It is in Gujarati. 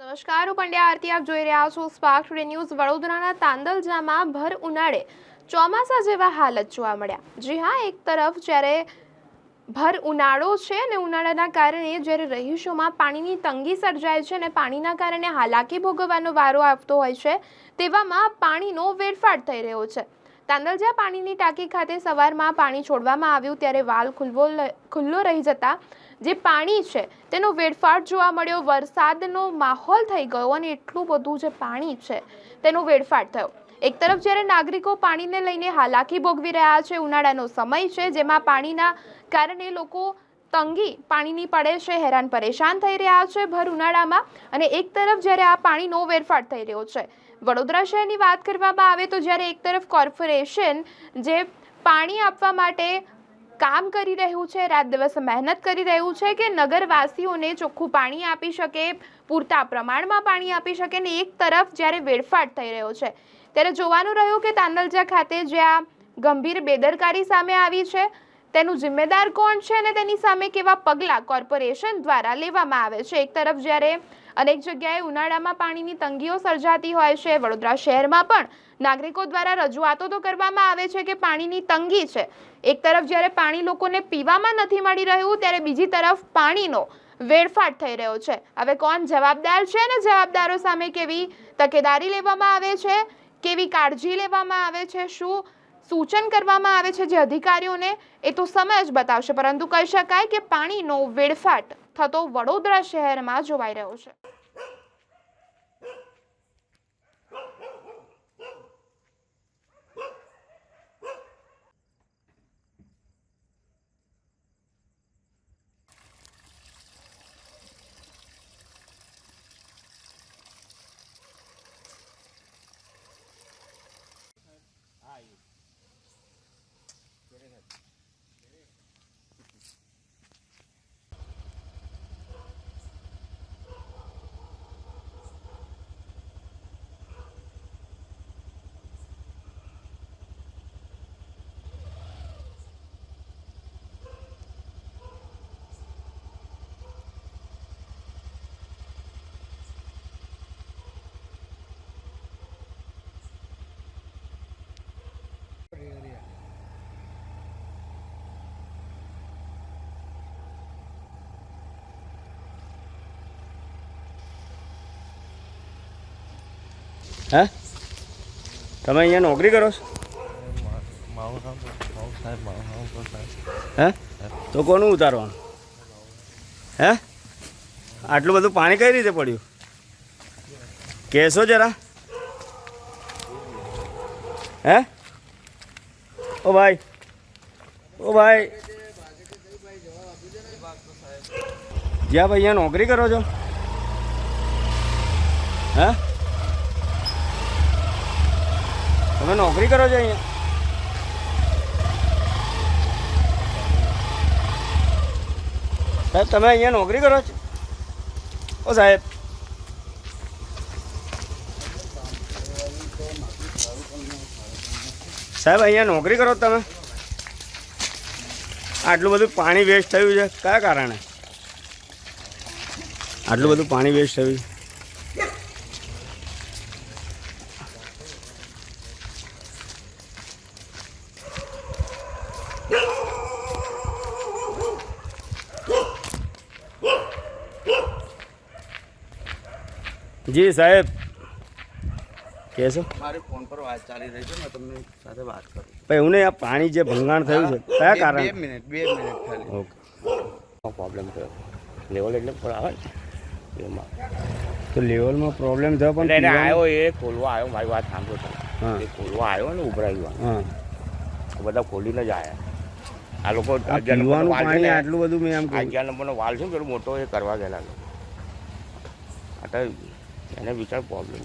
નમસ્કાર, હું પંડ્યા આરતી, આપ જોઈ રહ્યા છો સ્પાર્ક ટુડે ન્યૂઝ વડોદરાના તાંદલજામાં ભર ઉનાળે ચોમાસા જેવા હાલત જોવા મળ્યા. જી હા, એક તરફ જ્યારે ભર ઉનાળો છે અને ઉનાળાના કારણે જ્યારે રહીશોમાં પાણીની તંગી સર્જાય છે અને પાણીના કારણે હાલાકી ભોગવવાનો વારો આવતો હોય છે, તેવામાં પાણીનો વેડફાટ થઈ રહ્યો છે. તાંદલજા પાણીની ટાંકી ખાતે સવારમાં પાણી છોડવામાં આવ્યું ત્યારે વાલ ખુલ્લો લ- ખુલ્લો રહી જતા જે પાણી છે તેનો વેડફાટ જોવા મળ્યો. વરસાદનો માહોલ થઈ ગયો અને એટલું બધું જે પાણી છે તેનો વેડફાટ થયો. એક તરફ જ્યારે નાગરિકો પાણીને લઈને હાલાકી ભોગવી રહ્યા છે, ઉનાળાનો સમય છે જેમાં પાણીના કારણે લોકો તંગી પાણીની પડે છે, હેરાન પરેશાન થઈ રહ્યા છે ભર ઉનાળામાં અને એક તરફ જ્યારે આ પાણીનો વેરફાટ થઈ રહ્યો છે વડોદરા શહેરની વાત કરવામાં આવે તો જ્યારે એક તરફ કોર્પોરેશન જે પાણી આપવા માટે કામ કરી રહ્યું છે, રાત દિવસ મહેનત કરી રહ્યું છે કે નગરવાસીઓને ચોખ્ખું પાણી આપી શકે, પૂરતા પ્રમાણમાં પાણી આપી શકે ને એક તરફ જ્યારે વેડફાટ થઈ રહ્યો છે, ત્યારે જોવાનું રહ્યું કે તાંદલજા ખાતે જે આ ગંભીર બેદરકારી સામે આવી છે, તેનું જિમ્મેદાર કોણ છે અને તેની સામે કેવા પગલાં કોર્પોરેશન દ્વારા લેવામાં આવે છે? એક તરફ જ્યારે અનેક જગ્યાએ ઉનાળામાં પાણીની તંગીઓ સર્જાતી હોય છે. વડોદરા શહેરમાં પણ નાગરિકો દ્વારા રજૂઆતો તો કરવામાં આવે છે કે પાણીની તંગી છે. એક તરફ જ્યારે પાણી લોકોને પીવામાં નથી મળી રહ્યું, ત્યારે બીજી તરફ પાણીનો વેડફાટ થઈ રહ્યો છે. હવે કોણ જવાબદાર છે અને જવાબદારો સામે કેવી તકેદારી લેવામાં આવે છે? કેવી કાળજી લેવામાં આવે છે? શું સૂચન કરવામાં આવે છે જે અધિકારીઓને? એ તો સમય જ બતાવશે. પરંતુ કહી શકાય કે પાણીનો વેડફાટ થતો વડોદરા શહેરમાં જોવાઈ રહ્યો છે. હે? તમે અહીંયા નોકરી કરો છો? હે? તો કોનું ઉતારવાનું? હે? આટલું બધું પાણી કઈ રીતે પડ્યું? કહેશો જરા. હે? ઓ ભાઈ. ઓ ભાઈ. જ્યાં ભાઈ અહીંયા નોકરી કરો છો? હે? તમે નોકરી કરો છો અહીંયા? સાહેબ, તમે અહીંયા નોકરી કરો છો? ઓ સાહેબ. સાહેબ, અહીંયા નોકરી કરો તમે? આટલું બધું પાણી વેસ્ટ થયું છે. કયા કારણે? આટલું બધું પાણી વેસ્ટ થયું છે? જી સાહેબ. કહેશો મારે ફોન પર વાત ચાલી રહી છે મેં તમને સાથે વાત કરું. ભાઈ હું આ પાણી જે ભંગાણ થયું છે કયા બે કારણે? મિનિટ બે મિનિટ ખાલી. ઓકે. પ્રોબ્લેમ થયો. લેવલ એટલે પણ આવે ને. એમાં. તો લેવલમાં પ્રોબ્લેમ થયો પણ એટલે એને આવ્યો એ ખોલવા આવ્યો મારી વાત સાંભળો તમે. એ ખોલવા આવ્યો ને ઉભરાયું હા. બધા ખોલીને જ આવ્યા આ લોકો આ પીવાનું પાણી આટલું બધું મેં એમ અગિયાર નંબરનો વાલ છે પેલો મોટો એ કરવા ગયેલા લોકો. આ તો એને વિચાર પ્રોબ્લેમ